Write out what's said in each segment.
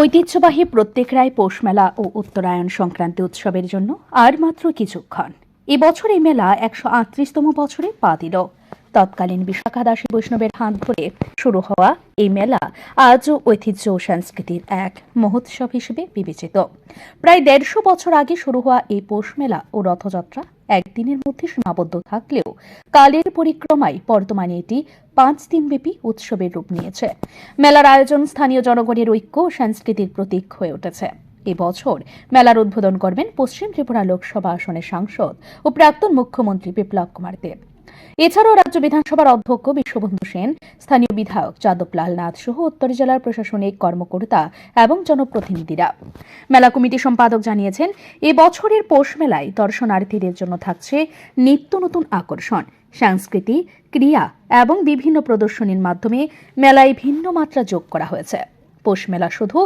ঐতিহ্যবাহী প্রত্যেক রায় পৌষ মেলা ও উত্তরায়ণ সংক্রান্তি উৎসবের জন্য আর মাত্র কিছুক্ষণ। এবছর এই মেলা একশো আটত্রিশতম বছরে পা দিল। তৎকালীন বিশাখা দাসী বৈষ্ণবের হাত ধরে শুরু হওয়া এই মেলা আজও ঐতিহ্য ও সংস্কৃতির এক মহোৎসব হিসেবে বিবেচিত। প্রায় দেড়শো বছর আগে শুরু হওয়া এই পৌষ মেলা ও রথযাত্রা একদিনের মধ্যে সীমাবদ্ধ থাকলেও কালের পরিক্রমায় বর্তমানে এটি পাঁচ দিনব্যাপী উৎসবের রূপ নিয়েছে। মেলার আয়োজন স্থানীয় জনগণের ঐক্য সংস্কৃতির প্রতীক হয়ে উঠেছে। এবছর মেলার উদ্বোধন করবেন পশ্চিম ত্রিপুরা লোকসভা আসনের সাংসদ ও প্রাক্তন মুখ্যমন্ত্রী বিপ্লব কুমার দেব। এছাড়াও রাজ্য বিধানসভার অধ্যক্ষ বিশ্ববন্ধু সেন, স্থানীয় বিধায়ক যাদবলাল নাথ সহ উত্তর জেলার প্রশাসনিক কর্মকর্তা এবং জনপ্রতিনিধিরা। মেলা কমিটি সম্পাদক জানিয়েছেন এবছরের বছরের পৌষ মেলায় দর্শনার্থীদের জন্য থাকছে নিত্য নতুন আকর্ষণ, সংস্কৃতি, ক্রিয়া এবং বিভিন্ন প্রদর্শনীর মাধ্যমে মেলায় ভিন্ন মাত্রা যোগ করা হয়েছে। পৌষ মেলা শুধু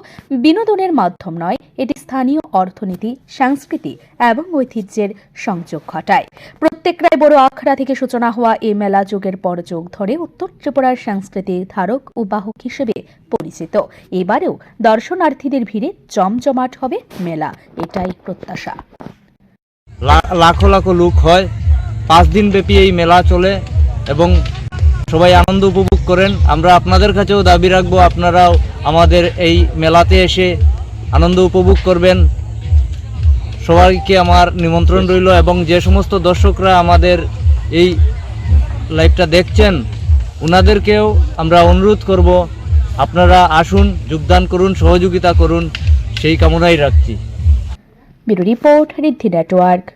বিনোদনের মাধ্যম নয়, এটি স্থানীয় অর্থনীতি, সংস্কৃতি এবং ঐতিহ্যের সংযোগ ঘটায়। প্রত্যেক রায় বড় আখড়া থেকে সূচনা হওয়া এই মেলা যুগের পর যুগ ধরে উত্তর ত্রিপুরার সংস্কৃতির ধারক ও বাহক হিসেবে পরিচিত। এবারেও দর্শনার্থীদের ভিড়ে জমজমাট হবে মেলা, এটাই প্রত্যাশা। লাখো লাখো লোক হয়। পাঁচ দিন ব্যাপী এই মেলা চলে এবং সবাই আনন্দ উপভোগ করেন। আমরা আপনাদের কাছেও দাবি রাখব, আপনারাও আমাদের এই মেলাতে এসে আনন্দ উপভোগ করবেন। সবাইকে আমার নিমন্ত্রণ রইল এবং যে সমস্ত দর্শকরা আমাদের এই লাইভটা দেখছেন ওনাদেরকেও আমরা অনুরোধ করব, আপনারা আসুন, যোগদান করুন, সহযোগিতা করুন, সেই কামনাই রাখছি। Report Riddhi network.